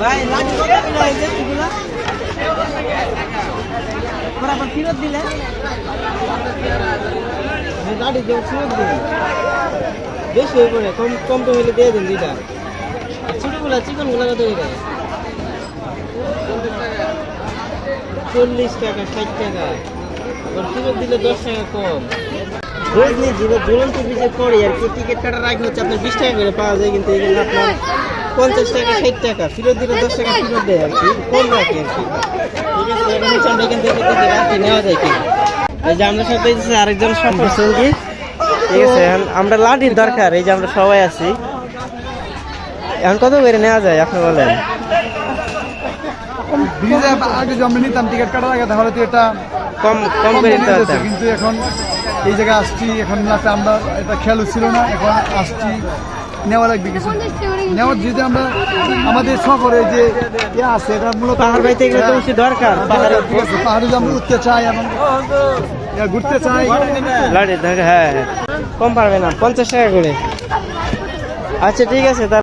ভাই, লাঠি কত কিলো হয়েছে এগুলো? ওরা আবার ফেরত দিলে? লাঠি দেব ফেরত দিন। বেশি হয়ে পড়ে কম কম তো হলে দিয়ে দিন দুইটা। ছোটগুলা, চিকনগুলা কত করে চল্লিশ টাকা, ষাট টাকা। ফেরত দিলে দশ টাকা কম। রোজ নিয়ে জীবন ঝুলন্ত বীজে পড়ে আর কি। টিকিট কাটার আগে হচ্ছে আপনার বিশ টাকা করে পাওয়া যায় কিন্তু এখানে আপনার পঞ্চাশ টাকা ষাট টাকা ফেরত দিলে দশ টাকা ফেরত দেয় আর কি। কম রাখে আর কি। ঠিক আছে এখন হচ্ছে আমরা এখান থেকে টিকিট নেওয়া যায় কি? এই যে আমরা সাথে আরেকজন সফর। সঙ্গী। ঠিক আছে আমরা লাঠির দরকার এই যে আমরা সবাই আছি। এখন কত করে নেওয়া যায় আপনি বলেন? আগে আমরা নিতাম টিকিট কাটার আগে তাহলে তো এটা কম কম করে নিতে কিন্তু এখন এই জায়গায় আসছি এখন রাতে আমরা এটা খেয়াল ছিল না এখন আসছি নেওয়া লাগবে কিছু নেওয়ার যদি আমরা আমাদের সফরে যে ইয়ে আছে এটা মূলত পাহাড় বাইতে গেলে তো বেশি দরকার পাহাড়ে আছে, পাহাড়ে আমরা উঠতে চাই এবং ইয়ে ঘুরতে চাই। হ্যাঁ হ্যাঁ। কম পারবে না পঞ্চাশ টাকা করে। আচ্ছা ঠিক আছে